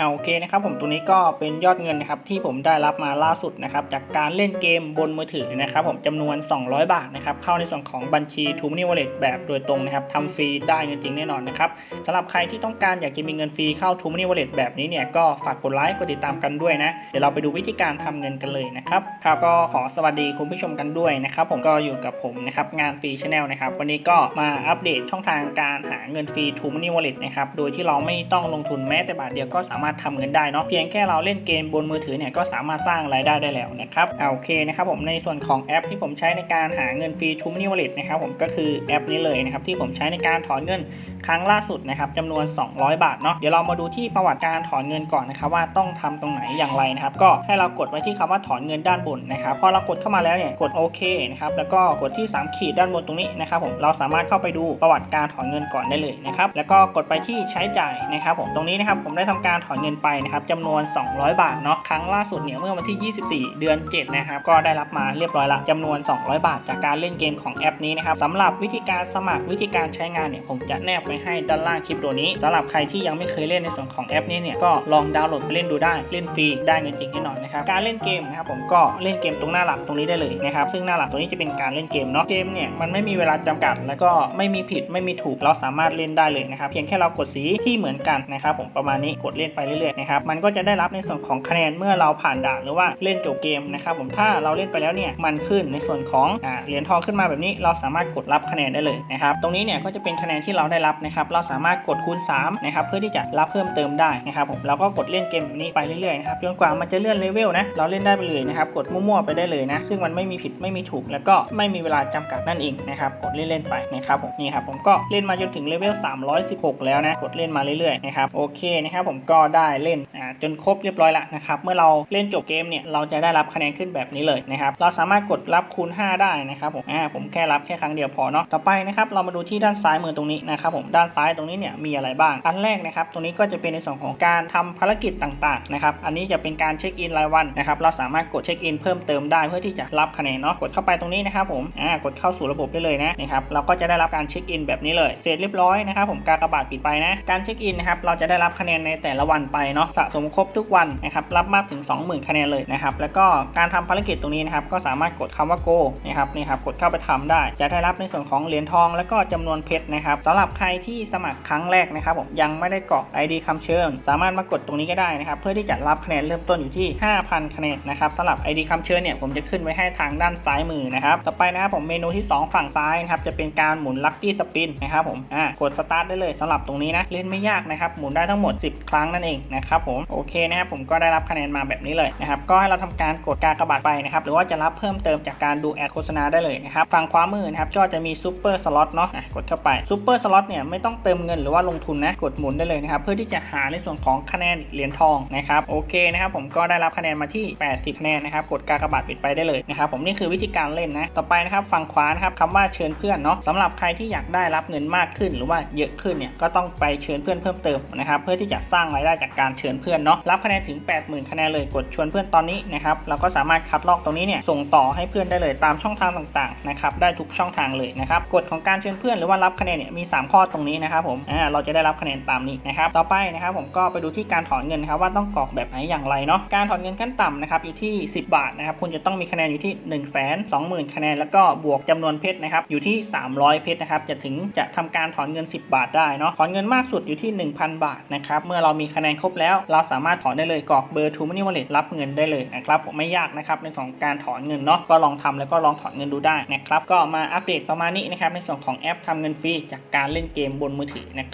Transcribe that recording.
เอาโอเคนะครับผมตัวนี้ก็เป็นยอดเงินนะครับที่ผมได้รับมาล่าสุดนะครับจากการเล่นเกมบนมือถือนะครับผมจำนวน 200 บาทนะครับเข้าในส่วนของบัญชี t ูม n ี Wallet แบบโดยตรงนะครับทำฟรีได้เงินจริงแน่นอนนะครับสำหรับใครที่ต้องการอยากจะมีเงินฟรีเข้า t ูม n ี Wallet แบบนี้เนี่ยก็ฝากกดไลค์กดติดตามกันด้วยนะเดี๋ยวเราไปดูวิธีการทำเงินกันเลยนะครับครับก็ขอสวัสดีคุณผู้ชมกันด้วยนะครับผมก็อยู่กับผมนะครับงานฟรีชแนลนะครับวันนี้ก็มาอัปเดตช่องทางการหาเงินฟรี t ูม n ี Wallet นะครับโดยที่เราไม่ต้องลงทุนแม้แต่บาทเดียวก็สามารถทำเงินได้เนาะเพียงแค่เราเล่นเกมบนมือถือเนี่ยก็สามารถสร้างรายได้ได้แล้วนะครับเอาโอเคนะครับผมในส่วนของแอปที่ผมใช้ในการหาเงินฟรี t ูม n ี Wallet นะครับผมก็คือแอปนี้เลยนะครับที่ผมใช้ในการถอนเงินครั้งล่าสุดนะครับจำนวน 200 บาทเนาะเดี๋ยวเรามาดูที่ประวัติการถอนเงินก่อนนะครับว่าต้องทำตรงไหนอย่างไรนะครับก็ให้เรากดไว้ที่คำว่าถอนเงินด้านบนนะครับพอเรากดเข้ามาแล้วเนี่ยกดโอเคนะครับแล้วก็กดที่ 3 ขีดด้านบนตรงนี้นะครับผมเราสามารถเข้าไปดูประวัติการถอนเงินก่อนได้เลยนะครับแล้วก็กดไปที่ใช้จ่ายนะครับผมตรงนี้นะครับผมได้ทำการถอนเงินไปนะครับจำนวน 200 บาทเนาะครั้งล่าสุดเนี่ยเมื่อวันที่ 24 เดือน 7 นะครับ ก็ได้รับมาเรียบร้อยละจำนวน 200 บาท จากการเล่นเกมของแอปนี้นะครับสำหรับวิธีการสมัครวิธีการใช้งานเนี่ยผมจะแนบไว้ให้ด้านล่างคลิปตัวนี้สำหรับใครที่ยังไม่เคยเล่นในส่วนของแอปนี้เนี่ยก็ลองดาวน์โหลดไปเล่นดูได้เล่นฟรีได้เงินจริงแน่นอนนะครับการเล่นเกมนะครับผมก็เล่นเกมตรงหน้าหลักตรงนี้ได้เลยนะครับซึ่งหน้าหลักตรงนี้จะเป็นการเล่นเกมเนาะเกมเนี่ยมันไม่มีเวลาจำกัด แล้วก็ไม่มีผิดไม่มีถูกเราสามารถเล่นได้เลยนะครับเพียงแค่เรากดสีที่เหมือนกันนะครับผมประมาณนี้กดเล่นไปเรื่อยๆนะครับมันก็จะได้รับในส่วนของคะแนนเมื่อเราผ่านด่านหรือว่าเล่นจบเกมนะครับผมถ้าเราเล่นไปแล้วเนี่ยมันขึ้นในส่วนของอ่าเหรียญทองขึ้นมาแบบนี้เราสามารถกดรับคะแนนได้เลยนะครับตรงนี้เนี่ยก็จะเป็นคะแนนที่เราได้รับนะครับเราสามารถกดคูณ3นะครับเพื่อที่จะรับเพิ่มเติมได้นะครับผมเราก็กดเล่นเกมแบบนี้ไปเรื่อยๆนะครับจนกว่ามันจะเลื่อนเลเวลนะเราเล่นได้ไปเลยนะครับกดมั่วๆไปได้เลยนะซึ่งมันไม่มีผิดไม่มีถูก แล้วก็ไม่มีเวลาจำกัดนั่นเองนะครับกดเล่นๆไปนะครับผมนี่ครับผมก็เล่นมาจนถึงเลเวล316 แล้วนะกดเล่นมาเรื่อยๆนะครับโอเคนะครับผมก็ได้เล่นอ่าจนครบเรียบร้อยแล้วนะครับเมื่อเราเล่นจบเกมเนี่ยเราจะได้รับคะแนนขึ้นแบบนี้เลยนะครับเราสามารถกดรับคูณ 5 ได้นะครับผมอ่าผมแค่รับแค่ครั้งเดียวพอเนาะต่อไปนะครับเรามาดูที่ด้านซ้ายมือตรงนี้นะครับผมด้านซ้ายตรงนี้เนี่ยมีอะไรบ้างอันแรกนะครับตรงนี้ก็จะเป็นในส่วนของการทำภารกิจต่างๆนะครับอันนี้จะเป็นการเช็คอินรายวันนะครับเราสามารถกดเช็คอินเพิ่มเติมได้เพื่อที่จะรับคะแนนเนาะกดเข้าไปตรงนี้นะครับผมอ่ากดเข้าสู่ระบบได้เลยนะนะครับเราก็จะได้รับการเช็คอินแบบนี้เลย เสร็จเรียบร้อยนะครับผมกากบาทปิดไปนะการเช็คอินนะครับเราจะได้รับคะแนนในแต่ละวันไปเนาะสะสมครบทุกวันนะครับรับมากถึง 20,000 คะแนนเลยนะครับแล้วก็การทำภารกิจตรงนี้นะครับก็สามารถกดคำว่า go นะครับนี่ครับกดเข้าไปทำได้ จะได้รับในส่วนของเหรียญทอง แล้วก็จำนวนเพชรนะครับสำหรับใครที่สมัครครั้งแรกนะครับผมยังไม่ได้กรอก ID คำเชิญ สามารถมากดตรงนี้ก็ได้นะครับเพื่อที่จะรับคะแนนเริ่มต้นอยู่ที่ 5,000 คะแนนนะครับสำหรับ ID คำเชิญเนี่ยผมจะขึ้นไว้ให้ทางด้านซ้ายมือนะครับต่อไปนะครับผมเมนูที่ 2 ฝั่งซ้ายนะครับจะเป็นการหมุนลัคกี้สปินนะครับผมอ่ากดสตาร์ทได้เลยสำหรับตรงนี้นะเล่นไม่ยากนะครับหมุนได้ทั้งหมด 10 ครั้งนั่นเองนะครับผมโอเคนะครับผมก็ได้รับคะแนนมาแบบนี้เลยนะครับก็ให้เราทำการกดการกระบาทไปนะครับหรือว่าจะรับเพิ่มเติมจากการดูแอดโฆษณาได้เลยนะครับฝั่งขวามือนะครับก็จะมีซูเปอร์สล็อตเนาะกดเข้าไปซูเปอร์สล็อตเนี่ยไม่ต้องเติมเงินหรือว่าลงทุนนะกดหมุนได้เลยนะครับเพื่อที่จะหาในส่วนของคะแนนเหรียญทองนะครับโอเคนะครับผมก็ได้รับคะแนนมาที่ 80คะแนนนะครับกดการกระบาทปิดไปได้เลยนะครับผมนี่คือวิธีการเล่นนะต่อไปนะครับฝั่งขวานะครับคำว่าเชิญเพื่อนเนาะสำหรับใครที่อยากได้รับเงินมากขึ้น หรือว่าเยอะขึ้นเนี่ยก็ต้องไปเชิญเพื่อนเพิ่มเติมนะครับเพื่อที่จะสร้างรายได้จากการเชิญเพื่อนเนาะรับคะแนนถึง 80,000 คะแนนเลยกดชวนเพื่อนตอนนี้นะครับเราก็สามารถคัดลอกตรงนี้เนี่ยส่งต่อให้เพื่อนได้เลยตามช่องทางต่างๆนะครับได้ทุกช่องทางเลยนะครับกฎของการเชิญเพื่อนหรือว่ารับคะแนนเนี่ยมี 3 ข้อตรงนี้นะครับผมอ่าเราจะได้รับคะแนนตามนี้นะครับต่อไปนะครับผมก็ไปดูที่การถอนเงินครับว่าต้องกรอกแบบไหนอย่างไรเนาะการถอนเงินขั้นต่ำนะครับอยู่ที่ 10 บาทนะครับคุณจะต้องมีคะแนนอยู่ที่ 1 2 0 0 0 0 คะแนน แล้วก็บวกจำนวนเพชรนะครับอยู่ที่ 300 เพชรนะครับจะถึงจะทำการถอนเงิน 10 บาทได้เนาะถอนเงินมากสุดอยู่ที่ 1,000 บาทนะครับเมื่อเรามีคะแนนครบแล้ว เราสามารถถอนได้เลยกรอกเบอร์ทูมินิวอลเล็ตรับเงินได้เลยนะครับไม่ยากนะครับในส่วนของการถอนเงินเนาะก็ลองทำแล้วก็ลองถอนเงินดูได้นะครับก็มาอัปเดตประมาณนี้นะครับในส่วนของแอปทำเงินฟรีจากการเล่นเกมบนมือถือนะครับ